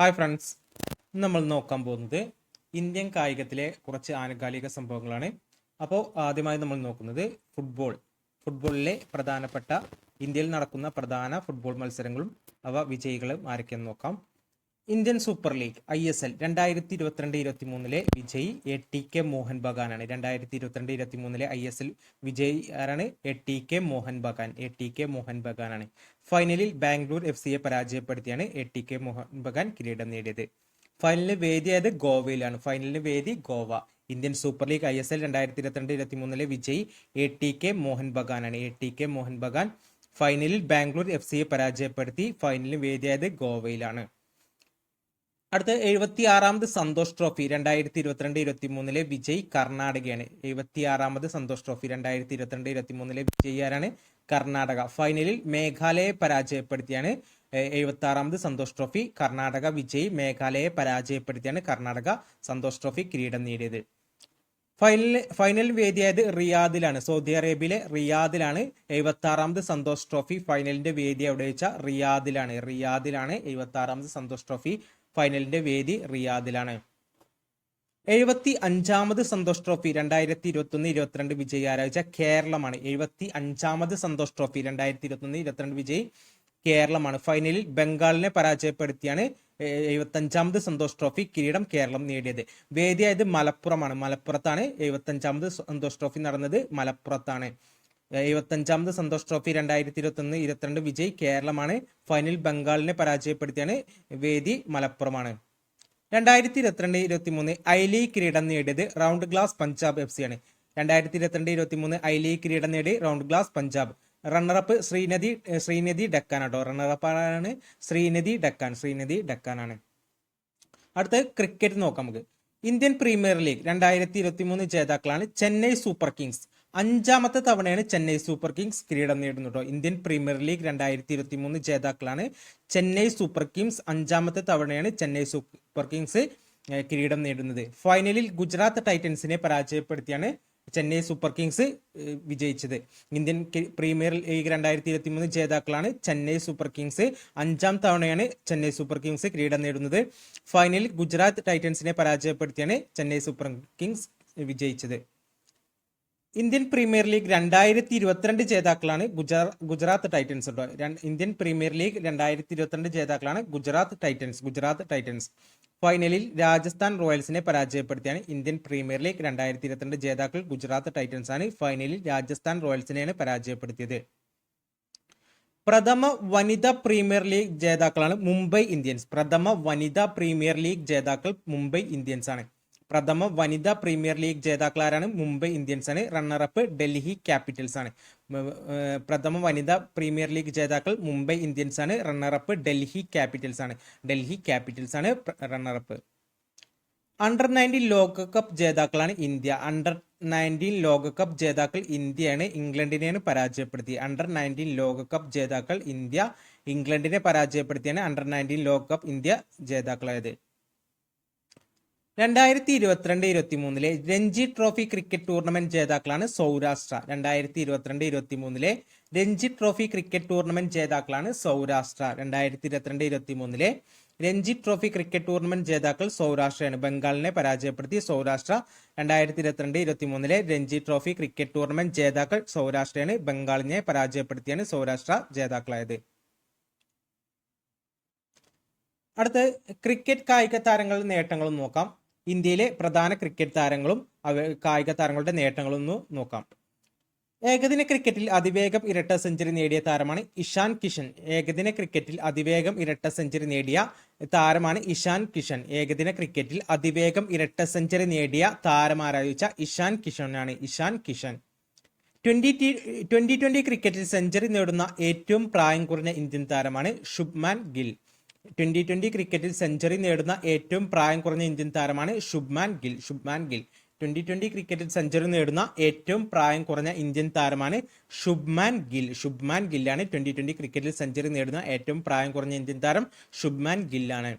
Hi friends നമ്മൾ നോക്കാൻ പോകുന്നത് ഇന്ത്യൻ കായികത്തിലെ കുറച്ച് ആനുകാലിക സംഭവങ്ങളാണ്. അപ്പോൾ ആദ്യമായി നമ്മൾ നോക്കുന്നത് ഫുട്ബോൾ ഫുട്ബോളിലെ പ്രധാനപ്പെട്ട ഇന്ത്യയിൽ നടക്കുന്ന പ്രധാന ഫുട്ബോൾ മത്സരങ്ങളും അവ വിജയികളും ആരൊക്കെയെന്ന് നോക്കാം. Indian super league I S L രണ്ടായിരത്തി ഇരുപത്തിരണ്ട് ഇരുപത്തി മൂന്നിലെ വിജയി എ ടി കെ മോഹൻ ബഗാനാണ്. രണ്ടായിരത്തി ഇരുപത്തിരണ്ട് ഇരുപത്തി മൂന്നിലെ ഐ എസ് എൽ വിജയി ആരാണ്? A T K Mohan Bagan A T K Mohan ബഗാനാണ്. ഫൈനലിൽ ബാംഗ്ലൂർ എഫ് സിയെ പരാജയപ്പെടുത്തിയാണ് A T K Mohan Bagan കിരീടം നേടിയത്. ഫൈനലിന് വേദിയായത് ഗോവയിലാണ്. ഫൈനലിന് വേദി Goa. Indian super league I S L രണ്ടായിരത്തി ഇരുപത്തിരണ്ട് ഇരുപത്തി മൂന്നിലെ വിജയി A T K Mohan ബഗാനാണ്. A T K Mohan Bagan ഫൈനലിൽ ബാംഗ്ലൂർ എഫ് സിയെ പരാജയപ്പെടുത്തി ഫൈനലിന് വേദിയായത് ഗോവയിലാണ്. അടുത്ത എഴുപത്തി ആറാമത് സന്തോഷ് ട്രോഫി രണ്ടായിരത്തി ഇരുപത്തിരണ്ട് ഇരുപത്തി മൂന്നിലെ വിജയ് കർണാടകയാണ്. എഴുപത്തി ആറാമത് സന്തോഷ് ട്രോഫി രണ്ടായിരത്തി ഇരുപത്തിരണ്ട് ഇരുപത്തി മൂന്നിലെ വിജയ് ആരാണ്? കർണാടക. ഫൈനലിൽ മേഘാലയെ പരാജയപ്പെടുത്തിയാണ്. എഴുപത്തി ആറാമത് സന്തോഷ് ട്രോഫി കർണാടക വിജയ് മേഘാലയെ പരാജയപ്പെടുത്തിയാണ് കർണാടക സന്തോഷ് ട്രോഫി കിരീടം നേടിയത്. ഫൈനൽ ഫൈനൽ വേദിയായത് റിയാദിലാണ്. സൗദി അറേബ്യയിലെ റിയാദിലാണ് എഴുപത്തി ആറാമത് സന്തോഷ് ട്രോഫി ഫൈനലിന്റെ വേദി എവിടെ വെച്ചാൽ റിയാദിലാണ്. റിയാദിലാണ് എഴുപത്തി ആറാമത് സന്തോഷ് ട്രോഫി ഫൈനലിന്റെ വേദി റിയാദിലാണ്. എഴുപത്തി അഞ്ചാമത് സന്തോഷ് ട്രോഫി രണ്ടായിരത്തി ഇരുപത്തി ഒന്ന് ഇരുപത്തിരണ്ട് വിജയാരാഴ്ച കേരളമാണ്. എഴുപത്തി അഞ്ചാമത് സന്തോഷ് ട്രോഫി രണ്ടായിരത്തി ഇരുപത്തി ഒന്ന് ഇരുപത്തിരണ്ട് വിജയ് കേരളമാണ്. ഫൈനലിൽ ബംഗാളിനെ പരാജയപ്പെടുത്തിയാണ് എഴുപത്തി അഞ്ചാമത് സന്തോഷ് ട്രോഫി കിരീടം കേരളം നേടിയത്. വേദിയായത് മലപ്പുറമാണ്. മലപ്പുറത്താണ് എഴുപത്തി അഞ്ചാമത് സന്തോഷ് ട്രോഫി നടന്നത് മലപ്പുറത്താണ്. എഴുപത്തഞ്ചാമത് സന്തോഷ് ട്രോഫി രണ്ടായിരത്തി ഇരുപത്തി ഒന്ന് ഇരുപത്തിരണ്ട് വിജയ് കേരളമാണ്. ഫൈനൽ ബംഗാളിനെ പരാജയപ്പെടുത്തിയാണ് വേദി മലപ്പുറമാണ്. രണ്ടായിരത്തി ഇരുപത്തിരണ്ട് ഇരുപത്തി മൂന്ന് ഐ ലീഗ് കിരീടം നേടിയത് round glass Punjab F C ആണ് രണ്ടായിരത്തി ഇരുപത്തിരണ്ട് ഇരുപത്തി മൂന്ന് ഐ ലീഗ് കിരീടം നേടി round glass Punjab. Runner up Sreenidi Sreenidi Deccan ആട്ടോ. റണ്ണറപ്പ് ആണ് ശ്രീനദി ഡക്കാൻ ശ്രീനദി ഡക്കാനാണ്. അടുത്ത് ക്രിക്കറ്റ് നോക്കാം നമുക്ക്. ഇന്ത്യൻ പ്രീമിയർ ലീഗ് രണ്ടായിരത്തി ഇരുപത്തി മൂന്ന് ജേതാക്കളാണ് ചെന്നൈ സൂപ്പർ കിങ്സ്. അഞ്ചാമത്തെ തവണയാണ് ചെന്നൈ സൂപ്പർ കിങ്സ് കിരീടം നേടുന്നത് ഇന്ത്യൻ പ്രീമിയർ ലീഗ് രണ്ടായിരത്തി ഇരുപത്തി മൂന്ന് ജേതാക്കളാണ് ചെന്നൈ സൂപ്പർ കിങ്സ് അഞ്ചാമത്തെ തവണയാണ് ചെന്നൈ സൂപ്പർ കിങ്സ് കിരീടം നേടുന്നത്. ഫൈനലിൽ ഗുജറാത്ത് ടൈറ്റൻസിനെ പരാജയപ്പെടുത്തിയാണ് ചെന്നൈ സൂപ്പർ കിങ്സ് വിജയിച്ചത്. ഇന്ത്യൻ പ്രീമിയർ ലീഗ് രണ്ടായിരത്തി ഇരുപത്തി മൂന്ന് ജേതാക്കളാണ് ചെന്നൈ സൂപ്പർ കിങ്സ്. അഞ്ചാം തവണയാണ് ചെന്നൈ സൂപ്പർ കിങ്സ് കിരീടം നേടുന്നത്. ഫൈനലിൽ ഗുജറാത്ത് ടൈറ്റൻസിനെ പരാജയപ്പെടുത്തിയാണ് ചെന്നൈ സൂപ്പർ കിങ്സ് വിജയിച്ചത്. ഇന്ത്യൻ പ്രീമിയർ ലീഗ് രണ്ടായിരത്തി ഇരുപത്തിരണ്ട് ജേതാക്കളാണ് ഗുജറാത്ത് ടൈറ്റൻസ് കേട്ടോ ഇന്ത്യൻ പ്രീമിയർ ലീഗ് രണ്ടായിരത്തി ഇരുപത്തിരണ്ട് ജേതാക്കളാണ് ഗുജറാത്ത് ടൈറ്റൻസ് ഗുജറാത്ത് ടൈറ്റൻസ്. ഫൈനലിൽ രാജസ്ഥാൻ റോയൽസിനെ പരാജയപ്പെടുത്തിയാണ് ഇന്ത്യൻ പ്രീമിയർ ലീഗ് രണ്ടായിരത്തി ഇരുപത്തിരണ്ട് ജേതാക്കൾ ഗുജറാത്ത് ടൈറ്റൻസ് ആണ്. ഫൈനലിൽ രാജസ്ഥാൻ റോയൽസിനെയാണ് പരാജയപ്പെടുത്തിയത്. പ്രഥമ വനിതാ പ്രീമിയർ ലീഗ് ജേതാക്കളാണ് മുംബൈ ഇന്ത്യൻസ്. പ്രഥമ വനിതാ പ്രീമിയർ ലീഗ് ജേതാക്കൾ മുംബൈ ഇന്ത്യൻസ് ആണ്. പ്രഥമ വനിതാ പ്രീമിയർ ലീഗ് ജേതാക്കളാരാണ് മുംബൈ ഇന്ത്യൻസ് ആണ്. റണ്ണറപ്പ് ഡൽഹി ക്യാപിറ്റൽസ് ആണ്. പ്രഥമ വനിതാ പ്രീമിയർ ലീഗ് ജേതാക്കൾ മുംബൈ ഇന്ത്യൻസ് ആണ്. റണ്ണറപ്പ് ഡൽഹി ക്യാപിറ്റൽസ് ആണ്. ഡൽഹി ക്യാപിറ്റൽസ് ആണ് റണ്ണറപ്പ്. അണ്ടർ നയന്റീൻ ലോകകപ്പ് ജേതാക്കളാണ് ഇന്ത്യ. അണ്ടർ നയന്റീൻ ലോകകപ്പ് ജേതാക്കൾ ഇന്ത്യയാണ്. ഇംഗ്ലണ്ടിനെയാണ് പരാജയപ്പെടുത്തിയത് അണ്ടർ നയന്റീൻ ലോകകപ്പ് ജേതാക്കൾ ഇന്ത്യ. ഇംഗ്ലണ്ടിനെ പരാജയപ്പെടുത്തിയാണ് അണ്ടർ നയന്റീൻ ലോകകപ്പ് ഇന്ത്യ ജേതാക്കളായത്. രണ്ടായിരത്തി ഇരുപത്തിരണ്ട് ഇരുപത്തി മൂന്നിലെ രഞ്ജി ട്രോഫി ക്രിക്കറ്റ് ടൂർണമെന്റ് ജേതാക്കളാണ് സൗരാഷ്ട്ര. രണ്ടായിരത്തി ഇരുപത്തിരണ്ട് ഇരുപത്തി മൂന്നിലെ രഞ്ജി ട്രോഫി ക്രിക്കറ്റ് ടൂർണമെന്റ് ജേതാക്കളാണ് സൗരാഷ്ട്ര. രണ്ടായിരത്തി ഇരുപത്തിരണ്ട് ഇരുപത്തി മൂന്നിലെ രഞ്ജി ട്രോഫി ക്രിക്കറ്റ് ടൂർണമെന്റ് ജേതാക്കൾ സൗരാഷ്ട്രയാണ്. ബംഗാളിനെ പരാജയപ്പെടുത്തി സൗരാഷ്ട്ര രണ്ടായിരത്തി ഇരുപത്തിരണ്ട് ഇരുപത്തി മൂന്നിലെ രഞ്ജി ട്രോഫി ക്രിക്കറ്റ് ടൂർണമെന്റ് ജേതാക്കൾ സൗരാഷ്ട്രയാണ്. ബംഗാളിനെ പരാജയപ്പെടുത്തിയാണ് സൗരാഷ്ട്ര ജേതാക്കളായത്. അടുത്ത് ക്രിക്കറ്റ് കായിക താരങ്ങളുടെ നേട്ടങ്ങളും നോക്കാം. ഇന്ത്യയിലെ പ്രധാന ക്രിക്കറ്റ് താരങ്ങളും അവ കായിക താരങ്ങളുടെ നേട്ടങ്ങളും ഒന്ന് നോക്കാം. ഏകദിന ക്രിക്കറ്റിൽ അതിവേഗം ഇരട്ട സെഞ്ചുറി നേടിയ താരമാണ് ഇഷാൻ കിഷൻ. ഏകദിന ക്രിക്കറ്റിൽ അതിവേഗം ഇരട്ട സെഞ്ചുറി നേടിയ താരമാണ് ഇഷാൻ കിഷൻ. ഏകദിന ക്രിക്കറ്റിൽ അതിവേഗം ഇരട്ട സെഞ്ചുറി നേടിയ താരമാരായിച്ച Ishan കിഷനാണ് Ishan Kishan. Twenty twenty twenty ക്രിക്കറ്റിൽ സെഞ്ചുറി നേടുന്ന ഏറ്റവും പ്രായം കുറഞ്ഞ ഇന്ത്യൻ താരമാണ് ശുഭ്മാൻ ഗിൽ. ട്വന്റി ട്വന്റി ക്രിക്കറ്റിൽ സെഞ്ചുറി നേടുന്ന ഏറ്റവും പ്രായം കുറഞ്ഞ ഇന്ത്യൻ താരമാണ് ശുഭ്മാൻ ഗിൽ. ശുഭ്മാൻ ഗിൽ. ട്വന്റി ട്വന്റി ക്രിക്കറ്റിൽ സെഞ്ചുറി നേടുന്ന ഏറ്റവും പ്രായം കുറഞ്ഞ ഇന്ത്യൻ താരമാണ് ശുഭ്മാൻ ഗിൽ. ശുഭ്മാൻ ഗില്ലാണ് ട്വന്റി ട്വന്റി ക്രിക്കറ്റിൽ സെഞ്ചുറി നേടുന്ന ഏറ്റവും പ്രായം കുറഞ്ഞ ഇന്ത്യൻ താരം ശുഭ്മാൻ ഗില്ലാണ്.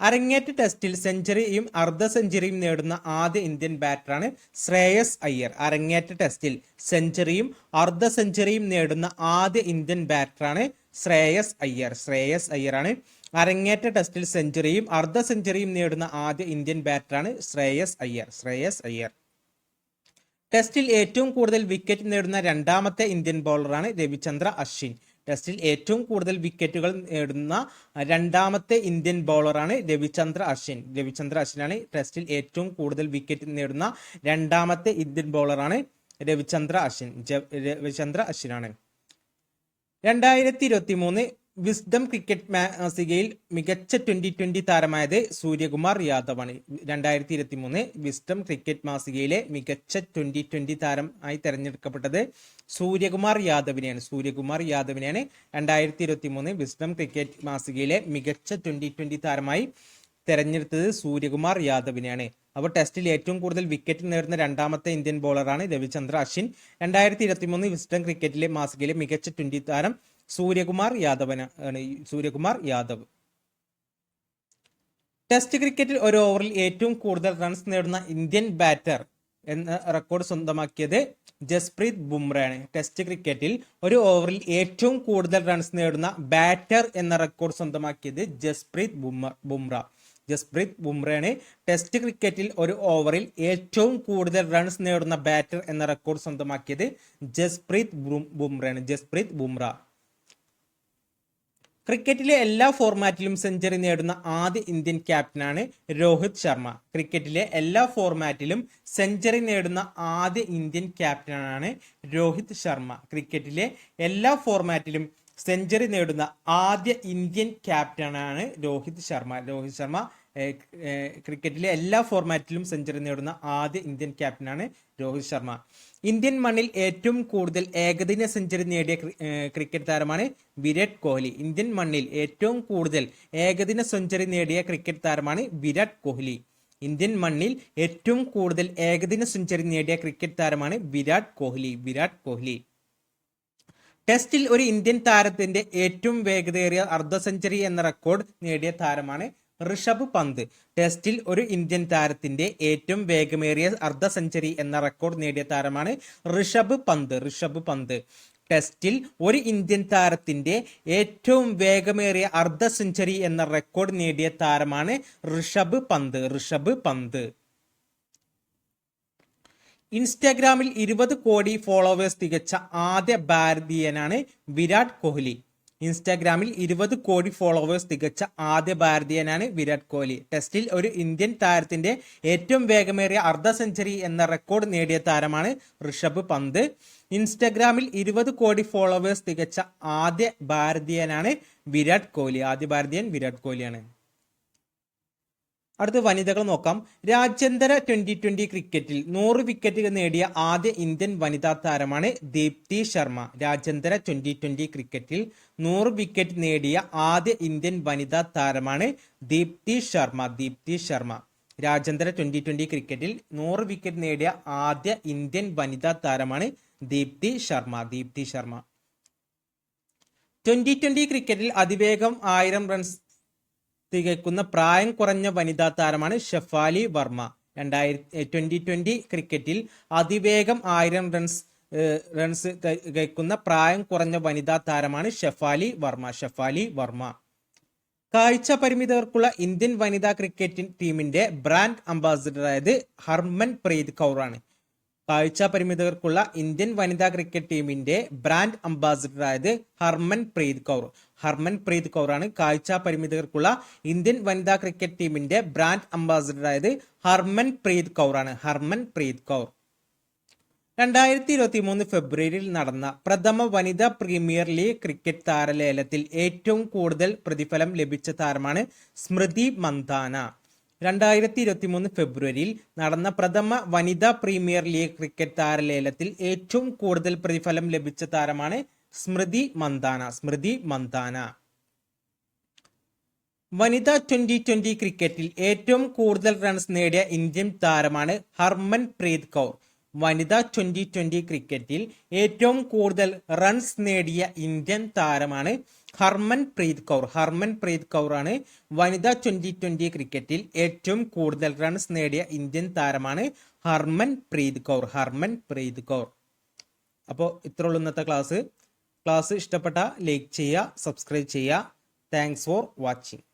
അരങ്ങേറ്റ ടെസ്റ്റിൽ സെഞ്ചുറിയും അർദ്ധ സെഞ്ചുറിയും നേടുന്ന ആദ്യ ഇന്ത്യൻ ബാറ്ററാണ് ശ്രേയസ് അയ്യർ. അരങ്ങേറ്റ ടെസ്റ്റിൽ സെഞ്ചുറിയും അർദ്ധ സെഞ്ചുറിയും നേടുന്ന ആദ്യ ഇന്ത്യൻ ബാറ്ററാണ് ശ്രേയസ് അയ്യർ. ശ്രേയസ് അയ്യറാണ് അരങ്ങേറ്റ ടെസ്റ്റിൽ സെഞ്ചുറിയും അർദ്ധ സെഞ്ചുറിയും നേടുന്ന ആദ്യ ഇന്ത്യൻ ബാറ്ററാണ് ശ്രേയസ് അയ്യർ. ശ്രേയസ് അയ്യർ. ടെസ്റ്റിൽ ഏറ്റവും കൂടുതൽ വിക്കറ്റ് നേടുന്ന രണ്ടാമത്തെ ഇന്ത്യൻ ബൗളറാണ് രവിചന്ദ്ര അശ്വിൻ. ടെസ്റ്റിൽ ഏറ്റവും കൂടുതൽ വിക്കറ്റുകൾ നേടുന്ന രണ്ടാമത്തെ ഇന്ത്യൻ ബൗളറാണ് രവിചന്ദ്ര അശ്വിൻ. രവിചന്ദ്ര അശ്വിനാണ് ടെസ്റ്റിൽ ഏറ്റവും കൂടുതൽ വിക്കറ്റ് നേടുന്ന രണ്ടാമത്തെ ഇന്ത്യൻ ബൗളറാണ് രവിചന്ദ്ര അശ്വിൻ. രവിചന്ദ്ര അശ്വിനാണ്. രണ്ടായിരത്തി ഇരുപത്തി മൂന്ന് വിസ്ഡം ക്രിക്കറ്റ് മാസികയിൽ മികച്ച ട്വന്റി ട്വന്റി താരമായത് സൂര്യകുമാർ യാദവാണ്. രണ്ടായിരത്തി ഇരുപത്തി മൂന്ന് വിസ്ഡം ക്രിക്കറ്റ് മാസികയിലെ മികച്ച ട്വന്റി ട്വന്റി താരം ആയി തെരഞ്ഞെടുക്കപ്പെട്ടത് സൂര്യകുമാർ യാദവിനെയാണ്. സൂര്യകുമാർ യാദവിനെയാണ് രണ്ടായിരത്തി ഇരുപത്തി മൂന്ന് വിസ്ഡം ക്രിക്കറ്റ് മാസികയിലെ മികച്ച ട്വന്റി ട്വന്റി താരമായി തെരഞ്ഞെടുത്തത് സൂര്യകുമാർ യാദവിനെയാണ്. അപ്പോൾ ടെസ്റ്റിൽ ഏറ്റവും കൂടുതൽ വിക്കറ്റ് നേടുന്ന രണ്ടാമത്തെ ഇന്ത്യൻ ബോളറാണ് രവിചന്ദ്ര അശ്വിൻ. രണ്ടായിരത്തി ഇരുപത്തി മൂന്ന് വിസ്ഡം ക്രിക്കറ്റിലെ മാസികയിലെ മികച്ച ട്വന്റി താരം സൂര്യകുമാർ യാദവന ആണ് സൂര്യകുമാർ യാദവ്. ടെസ്റ്റ് ക്രിക്കറ്റിൽ ഒരു ഓവറിൽ ഏറ്റവും കൂടുതൽ റൺസ് നേടുന്ന ഇന്ത്യൻ ബാറ്റർ എന്ന റെക്കോർഡ് സ്വന്തമാക്കിയത് ജസ്പ്രീത് ബുംറയാണ്. ടെസ്റ്റ് ക്രിക്കറ്റിൽ ഒരു ഓവറിൽ ഏറ്റവും കൂടുതൽ റൺസ് നേടുന്ന ബാറ്റർ എന്ന റെക്കോർഡ് സ്വന്തമാക്കിയത് ജസ്പ്രീത് ബുംറ ബുംറ. ജസ്പ്രീത് ബുംറയാണ് ടെസ്റ്റ് ക്രിക്കറ്റിൽ ഒരു ഓവറിൽ ഏറ്റവും കൂടുതൽ റൺസ് നേടുന്ന ബാറ്റർ എന്ന റെക്കോർഡ് സ്വന്തമാക്കിയത് ജസ്പ്രീത് ബുംറയാണ് ജസ്പ്രീത് ബുംറ. ക്രിക്കറ്റിലെ എല്ലാ ഫോർമാറ്റിലും സെഞ്ചുറി നേടുന്ന ആദ്യ ഇന്ത്യൻ ക്യാപ്റ്റനാണ് രോഹിത് ശർമ്മ. ക്രിക്കറ്റിലെ എല്ലാ ഫോർമാറ്റിലും സെഞ്ചുറി നേടുന്ന ആദ്യ ഇന്ത്യൻ ക്യാപ്റ്റനാണ് രോഹിത് ശർമ്മ. ക്രിക്കറ്റിലെ എല്ലാ ഫോർമാറ്റിലും സെഞ്ചുറി നേടുന്ന ആദ്യ ഇന്ത്യൻ ക്യാപ്റ്റനാണ് രോഹിത് ശർമ്മ. രോഹിത് ശർമ്മ ക്രിക്കറ്റിലെ എല്ലാ ഫോർമാറ്റിലും സെഞ്ചുറി നേടുന്ന ആദ്യ ഇന്ത്യൻ ക്യാപ്റ്റനാണ് രോഹിത് ശർമ്മ. ഇന്ത്യൻ മണ്ണിൽ ഏറ്റവും കൂടുതൽ ഏകദിന സെഞ്ചുറി നേടിയ ക്രിക്കറ്റ് താരമാണ് വിരാട് കോഹ്ലി. ഇന്ത്യൻ മണ്ണിൽ ഏറ്റവും കൂടുതൽ ഏകദിന സെഞ്ചുറി നേടിയ ക്രിക്കറ്റ് താരമാണ് വിരാട് കോഹ്ലി. ഇന്ത്യൻ മണ്ണിൽ ഏറ്റവും കൂടുതൽ ഏകദിന സെഞ്ചുറി നേടിയ ക്രിക്കറ്റ് താരമാണ് വിരാട് കോഹ്ലി. വിരാട് കോഹ്ലി. ടെസ്റ്റിൽ ഒരു ഇന്ത്യൻ താരത്തിന്റെ ഏറ്റവും വേഗതയേറിയ അർദ്ധ സെഞ്ചുറി എന്ന റെക്കോർഡ് നേടിയ താരമാണ് ഋഷഭ് പന്ത്. ടെസ്റ്റിൽ ഒരു ഇന്ത്യൻ താരത്തിന്റെ ഏറ്റവും വേഗമേറിയ അർദ്ധ സെഞ്ചുറി എന്ന റെക്കോർഡ് നേടിയ താരമാണ് ഋഷഭ് പന്ത് ഋഷഭ് പന്ത്. ടെസ്റ്റിൽ ഒരു ഇന്ത്യൻ താരത്തിന്റെ ഏറ്റവും വേഗമേറിയ അർദ്ധ സെഞ്ചുറി എന്ന റെക്കോർഡ് നേടിയ താരമാണ് ഋഷഭ് പന്ത് ഋഷഭ് പന്ത്. ഇൻസ്റ്റാഗ്രാമിൽ ഇരുപത് കോടി ഫോളോവേഴ്സ് തികച്ച ആദ്യ ഭാരതീയനാണ് വിരാട് കോഹ്ലി. ഇൻസ്റ്റാഗ്രാമിൽ ഇരുപത് കോടി ഫോളോവേഴ്സ് തികച്ച ആദ്യ ഭാരതീയനാണ് വിരാട് കോഹ്ലി ടെസ്റ്റിൽ ഒരു ഇന്ത്യൻ താരത്തിന്റെ ഏറ്റവും വേഗമേറിയ അർദ്ധ സെഞ്ചുറി എന്ന റെക്കോർഡ് നേടിയ താരമാണ് ഋഷഭ് പന്ത്. ഇൻസ്റ്റാഗ്രാമിൽ ഇരുപത് കോടി ഫോളോവേഴ്സ് തികച്ച ആദ്യ ഭാരതീയനാണ് വിരാട് കോഹ്ലി ആദ്യ ഭാരതീയൻ വിരാട് കോഹ്ലിയാണ് അടുത്ത വനിതകൾ നോക്കാം. രാജ്യാന്തര ട്വന്റി ട്വന്റി ക്രിക്കറ്റിൽ നൂറ് വിക്കറ്റുകൾ നേടിയ ആദ്യ ഇന്ത്യൻ വനിതാ താരമാണ് ദീപ്തി ശർമ്മ. രാജ്യാന്തര ട്വന്റി ട്വന്റി ക്രിക്കറ്റിൽ നൂറ് വിക്കറ്റ് നേടിയ ആദ്യ ഇന്ത്യൻ വനിതാ താരമാണ് ദീപ്തി ശർമ്മ ദീപ്തി ശർമ്മ. രാജ്യാന്തര ട്വന്റി ട്വന്റി ക്രിക്കറ്റിൽ നൂറ് വിക്കറ്റ് നേടിയ ആദ്യ ഇന്ത്യൻ വനിതാ താരമാണ് ദീപ്തി ശർമ്മ ദീപ്തി ശർമ്മ. ട്വന്റി ട്വന്റി ക്രിക്കറ്റിൽ അതിവേഗം ആയിരം റൺസ് തികയ്ക്കുന്ന പ്രായം കുറഞ്ഞ വനിതാ താരമാണ് ഷെഫാലി വർമ്മ. രണ്ടായിരത്തി ട്വന്റി ട്വന്റി ക്രിക്കറ്റിൽ അതിവേഗം ആയിരം റൺസ് റൺസ് തികയ്ക്കുന്ന പ്രായം കുറഞ്ഞ വനിതാ താരമാണ് ഷെഫാലി വർമ്മ ഷെഫാലി വർമ്മ. കാഴ്ച പരിമിതർക്കുള്ള ഇന്ത്യൻ വനിതാ ക്രിക്കറ്റ് ടീമിന്റെ ബ്രാൻഡ് അംബാസിഡറായത് ഹർമൻ പ്രീത് കൗറാണ്. കാഴ്ച പരിമിതർക്കുള്ള ഇന്ത്യൻ വനിതാ ക്രിക്കറ്റ് ടീമിന്റെ ബ്രാൻഡ് അംബാസിഡറായത് ഹർമൻ പ്രീത് കൗർ. ഹർമൻ പ്രീത് കൗറാണ് കാഴ്ച പരിമിതർക്കുള്ള ഇന്ത്യൻ വനിതാ ക്രിക്കറ്റ് ടീമിന്റെ ബ്രാൻഡ് അംബാസിഡറായത് ഹർമൻ പ്രീത് കൗറാണ്. ഹർമൻ പ്രീത് കൗർ. രണ്ടായിരത്തി ഇരുപത്തി മൂന്ന് ഫെബ്രുവരിയിൽ നടന്ന പ്രഥമ വനിതാ പ്രീമിയർ ലീഗ് ക്രിക്കറ്റ് താരലേലത്തിൽ ഏറ്റവും കൂടുതൽ പ്രതിഫലം ലഭിച്ച താരമാണ് സ്മൃതി മന്ദാന രണ്ടായിരത്തി ഇരുപത്തി മൂന്ന് ഫെബ്രുവരിയിൽ നടന്ന പ്രഥമ വനിതാ പ്രീമിയർ ലീഗ് ക്രിക്കറ്റ് താരലേലത്തിൽ ഏറ്റവും കൂടുതൽ പ്രതിഫലം ലഭിച്ച താരമാണ് സ്മൃതി മന്ദാന. സ്മൃതി മന്ദാന. വനിതാ ട്വന്റി ട്വന്റി ക്രിക്കറ്റിൽ ഏറ്റവും കൂടുതൽ റൺസ് നേടിയ ഇന്ത്യൻ താരമാണ് ഹർമൻ പ്രീത് കൗർ. വനിതാ ട്വന്റി ട്വന്റി ക്രിക്കറ്റിൽ ഏറ്റവും കൂടുതൽ റൺസ് നേടിയ ഇന്ത്യൻ താരമാണ് ഹർമൻ പ്രീത് കൗർ. ഹർമൻ പ്രീത് കൗർ ആണ് വനിതാ ട്വന്റി ട്വന്റി ക്രിക്കറ്റിൽ ഏറ്റവും കൂടുതൽ റൺസ് നേടിയ ഇന്ത്യൻ താരമാണ് ഹർമൻ പ്രീത് കൗർ. ഹർമൻ പ്രീത് കൗർ. അപ്പോൾ ഇത്രയുള്ള ഇന്നത്തെ ക്ലാസ് ക്ലാസ് ഇഷ്ടപ്പെട്ട ലൈക്ക് ചെയ്യുക സബ്സ്ക്രൈബ് ചെയ്യുക. Thanks for watching